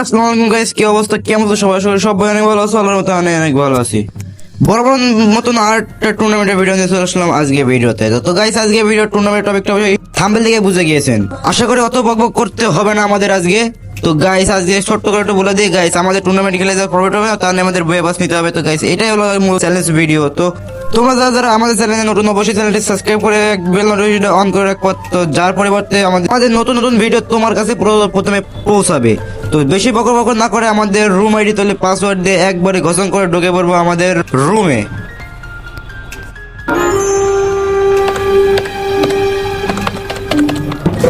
আসসালামু গাইস কি অবস্থা? কেমন সবাই? সবাই সব অনেক ভালো আছো অনেক ভালো আছি। বরাবর মতন ভিডিও আজকে ভিডিওতে। তো গাইস আজকে ভিডিও টুর্নামেন্ট টপিকটা থাম্বেল থেকে বুঝে গিয়েছেন। আশা করি অত বকবক করতে হবে না আমাদের আজকে। তো গাইস আজকে ছোট্ট করে একটু বলে দিই গাইস আমাদের টুর্নামেন্ট খেলে যা প্রফিট হবে তাহলে আমাদের বয়ে বাস নিতে হবে। তো গাইস এটাই হলো মূল চ্যালেঞ্জ ভিডিও তো তোমরা যারা যারা আমাদের চ্যানেলে নতুন, অবশ্যই চ্যানেলটি সাবস্ক্রাইব করে বেল নোটিফিকেশন অন করে রাখব। তো যার পরিবর্তে আমাদের আমাদের নতুন নতুন ভিডিও তোমার কাছে প্রথমে পৌঁছাবে। তো বেশি বকর বকর না করে আমাদের রুম আইডি তাহলে পাসওয়ার্ড দিয়ে একবারে ঘোষণ করে ঢুকে পড়ব আমাদের রুমে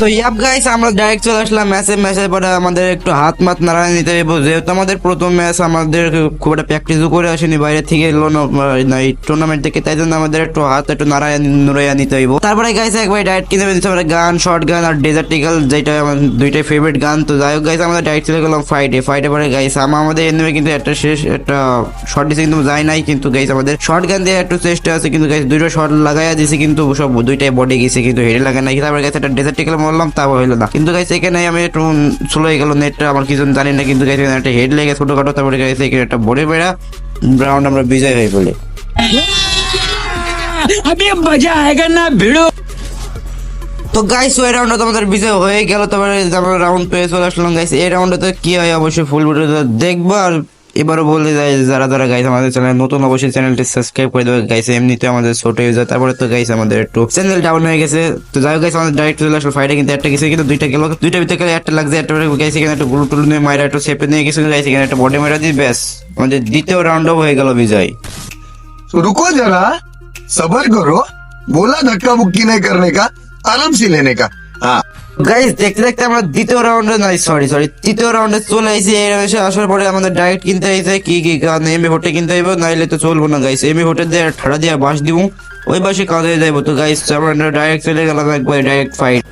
তো ইয়াপ গাইস আমরা ডাইরেক্ট চলে আসলাম ম্যাচে ম্যাচের পরে আমাদের একটু হাত মাত নাড়া নিতে যেহেতু আমাদের প্রথম ম্যাচ আমাদের খুব একটা প্র্যাকটিসও করে আসেনি বাইরে থেকে এলো না না, এই টুর্নামেন্ট থেকে তাই জন্য আমাদের একটু হাত একটু নাড়ায় নুরাইয়া নিতে হইব। তারপরে গাইস একবার ডাইরেক্ট কিনে ফেলছি আমরা গান শর্ট গান আর ডেজার্টিক্যাল যেটা আমার দুইটাই ফেভারিট গান। তো যাই হোক গাইস আমরা ডাইরেক্ট চলে গেলাম ফাইটে ফাইটে পরে গাইস আমার আমাদের এনিমে কিন্তু একটা শেষ একটা শর্ট দিছে কিন্তু যায় নাই। কিন্তু গাইস আমাদের শর্ট গান দিয়ে একটু চেষ্টা আছে কিন্তু গাইস দুইটা শর্ট লাগাইয়া দিছে কিন্তু সব দুইটাই বডি গেছে কিন্তু হেডে লাগা নাই। তারপরে গাইস একটা ডেজার্টিক্যাল মারলাম তাও হইলো না কিন্তু গাইস এখানে আমি একটু স্লো হয়ে গেল নেটটা আমার কিছু জানি না কিন্তু গাইস এখানে একটা হেড লেগে ছোটখাটো তারপরে গাইস এখানে একটা বডি বেড়া রাউন্ড আমরা বিজয় হয়ে বলে अभी मजा आएगा ना भिड़ो তো গাইস ওই রাউন্ডে তো আমাদের বিজয় হয়ে গেল তারপরে আমরা রাউন্ড পেয়ে চলে আসলাম গাইস এই রাউন্ডে তো কি হয় অবশ্যই ফুল ভিডিও দেখবো আর এবারও বলে যায় যারা যারা গাইস আমাদের চ্যানেল নতুন অবশ্যই চ্যানেলটি সাবস্ক্রাইব করে দেবে গাইস এমনিতে আমাদের ছোট ইউজার তারপরে তো গাইস আমাদের একটু চ্যানেল ডাউন হয়ে গেছে তো যাই হোক গাইস আমাদের ডাইরেক্ট চলে আসলো ফাইটে কিন্তু একটা গেছে কিন্তু দুইটা গেল দুইটা ভিতরে গেলে একটা লাগছে একটা গাইস এখানে একটা গুলো টুলু নিয়ে মাইরা একটু সেপে নিয়ে গেছিল গাইস এখানে একটা বডি মাইরা দিয়ে ব্যাস আমাদের দ্বিতীয় রাউন্ডও হয়ে গেল বিজয় तो रुको जरा सबर करो बोला धक्का मुक्की नहीं करने का आराम से लेने का हाँ গাইস দেখতে দেখতে আমরা দ্বিতীয় রাউন্ডে নাই সরি সরি তৃতীয় রাউন্ডে চলে আইছি। এই রাউন্ডে আসার পরে আমাদের ডাইরেক্ট কিনতে হয়েছে কি কি গান এমবি হোটে কিনতে হইব, নাইলে তো চলবো না গাইস এমবি হোটেল দিয়ে ঠাড়া দিয়ে বাস দিব। ওই বাসে কাজে যাইবো। তো গাইস আমরা ডাইরেক্ট চলে গেলাম একবার ডাইরেক্ট ফাইট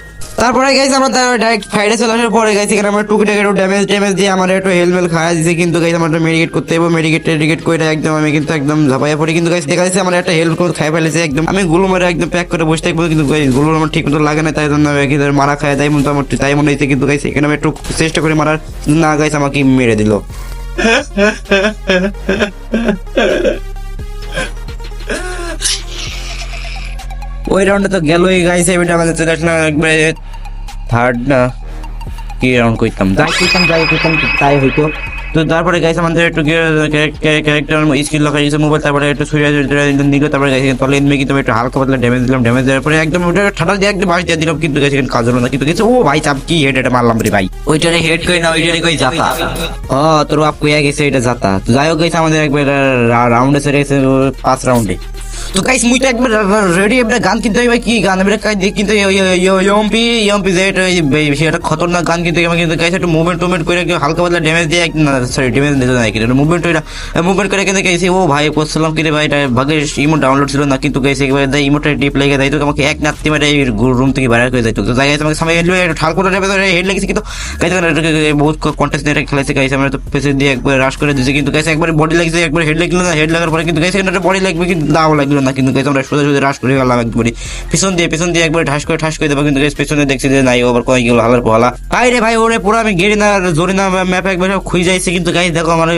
তারপরে গাইস আমরা ডাইরেক্ট ফাইটে চলে আসার পরে গাইস এখানে আমরা টুকিটাকে একটু ড্যামেজ ড্যামেজ দিয়ে আমার একটু হেলমেল খাওয়া দিয়েছে কিন্তু গাইস আমরা মেডিকেট করতে হইব। মেডিকেট টেডিকেট করে একদম আমি কিন্তু একদম ঝাপাইয়া পড়ি। কিন্তু গাইস দেখা যাচ্ছে আমার একটা হেল্প করে খাই ফেলেছে একদম। আমি গুলো মারে একদম প্যাক করে বসে থাকব, কিন্তু গাইসগুলো আমার ঠিক মতো লাগে না, তাই জন্য আমি কিন্তু মারা খায় তাই মতো আমার তাই মনে হয়েছে কিন্তু গাইস এখানে আমি একটু চেষ্টা করে মারার। না গাইস আমাকে মেরে দিল। ওই রাউন্ডে তো গেলই গাইস এবারে আমাদের চলে আসলাম একবারে থার্ড না কি রাউন্ড করতাম যাই করতাম যাই করতাম তাই হইতো। তো তারপরে গাইস আমাদের একটু ক্যারেক্টার স্কিল লগাই দিয়েছে মোবাইল তারপরে একটু সুইয়া নিল তারপরে গাইস তলে এমনি কিন্তু একটু হালকা পাতলা ড্যামেজ দিলাম ড্যামেজ দেওয়ার পরে একদম ওটা ঠাডা দিয়ে একদম বাস দিয়ে দিলাম কিন্তু এখানে কাজ হলো না কিন্তু গেছে ও ভাই চাপ কি হেড এটা মারলাম রে ভাই। ওইটারে হেড কই না ওইটারে কই জাতা ও তোর বাপ কইয়া গেছে এটা জাতা তো যাই হোক গাইস আমাদের একবার রাউন্ডে সেরে গেছে পাঁচ রাউন্ডে তো গাইস মুই তো একবার রেডি একটা গান কিনতে হবে কি গান? দিয়ে কিনতে ইয়ম্পি ইয়ম্পি যে এটা সেটা খতরনাক গান কিনতে আমার কিন্তু গাইস একটু মুভমেন্ট টুভমেন্ট করে হালকা পাতলা ড্যামেজ দিয়ে না সরি ড্যামেজ দিতে না কিন্তু মুভমেন্ট এটা মুভমেন্ট করে কিন্তু গাইছি ও ভাই, করছিলাম কি রে ভাই, এটা ভাগে ইমো ডাউনলোড ছিল না, কিন্তু গাইছে একবার দেয় ইমোটা টিপ লেগে দেয় তো আমাকে এক নাত্তি এই রুম থেকে বাইরে করে যাইতো তো গাইছে আমাকে সামনে হেডলে একটু ঠাল করে হেড লেগেছে, কিন্তু গাইছে বহুত কন্টেস্ট নিয়ে খেলেছে গাইছে আমরা তো পেছে দিয়ে একবার রাশ করে দিয়েছি, কিন্তু গাইছে একবার বডি লাগছে, একবার হেড লাগল না হেড লাগার পরে কিন্তু গাইছে বডি লাগবে, কিন্তু দাও লাগল না, কিন্তু গাইছে আমরা সোজা সোজা রাশ করে গেলাম একবারে পিছন দিয়ে পিছন দিয়ে একবার ঠাস করে ঠাস করে দেবো, কিন্তু গাইছে পেছনে দেখছি যে নাই ওভার কয় গেল হালার পোহালা। আই রে ভাই, ওরে পুরো আমি গেড়ি না, জোরি না ম্যাপ একবার খুঁজে যাইছে, কিন্তু গাইছে দেখো আমার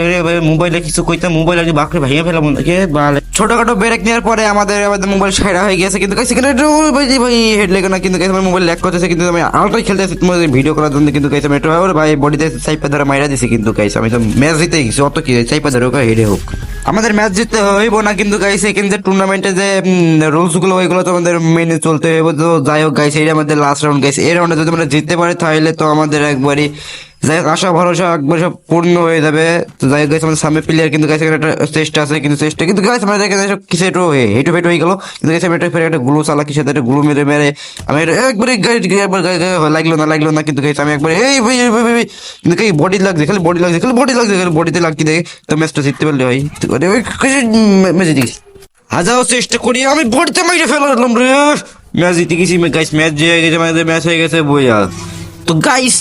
মোবাইলে কিছু কইতাম মোবাইল আগে বাকরে ভেঙে ফেলাম কে বালে। ছোটখাটো ব্রেক নেওয়ার পরে আমাদের আমাদের মোবাইল সাইডা হয়ে গেছে কিন্তু একটু ভাই ভাই হেড লেগে না, কিন্তু আমার মোবাইল ল্যাগ করতেছে, কিন্তু আমি আলটাই খেলতেছি তোমাদের ভিডিও করার জন্য, কিন্তু গাইছে আমি একটু ভাই বডিতে চাইপা ধরে মাইরা দিছি, কিন্তু গাইছে আমি তো ম্যাচ জিতে গেছি, অত কি, চাইপা ধরে ওকে হেডে হোক। আমাদের ম্যাচ জিততে হইব না, কিন্তু গাইছে কিন্তু যে টুর্নামেন্টে যে রুলসগুলো, ওইগুলো তো আমাদের মেনে চলতে হইব। তো যাই হোক গাইস এটা আমাদের লাস্ট রাউন্ড গাইস এই রাউন্ডে যদি আমরা জিততে পারি, তাহলে তো আমাদের একবারই যাই আশা, ভরসা একবার সব পূর্ণ হয়ে যাবে। তো যাই গাইছে আমাদের সামনে প্লেয়ার কিন্তু গাইছে একটা চেষ্টা আছে, কিন্তু চেষ্টা কিন্তু গাইছে আমাদের দেখে সব কিছু একটু হেঁটু ফেটু হয়ে গেল। কিন্তু গাইছে আমি একটা ফের একটা গুলো চালা কিছু একটা গুলো মেরে মেরে। আমি একবারে গাড়ি একবার গায়ে লাগল না লাগল না, কিন্তু গাইছে আমি একবার, এই কিন্তু কি বডি লাগছে, খালি বডি লাগছে, খালি বডি লাগছে, খালি বডিতে লাগছে দেখে তো ম্যাচটা জিততে পারলে হয়। ম্যাচে দিস হাজারও চেষ্টা করি, আমি বডিতে মাইরে ফেলাম রে। ম্যাচ জিতে গেছি গাইস ম্যাচ জিতে গেছে, আমাদের ম্যাচ হয়ে গেছে, বইয়া। তো গাইস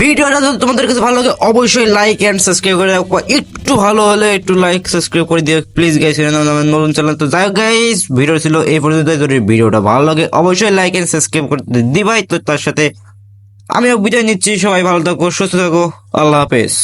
ভিডিওটা যদি তোমাদের কাছে ভালো লাগে, অবশ্যই লাইক অ্যান্ড সাবস্ক্রাইব করে রাখো। একটু ভালো হলে একটু লাইক সাবস্ক্রাইব করে দিও। প্লিজ গাইস নতুন চ্যানেল তো যাই গাইস ভিডিও ছিল এই পর্যন্ত। যদি ভিডিওটা ভালো লাগে, অবশ্যই লাইক অ্যান্ড সাবস্ক্রাইব করে দিবাই। তো তার সাথে আমিও বিদায় নিচ্ছি। সবাই ভালো থাকো, সুস্থ থাকো। আল্লাহ হাফেজ।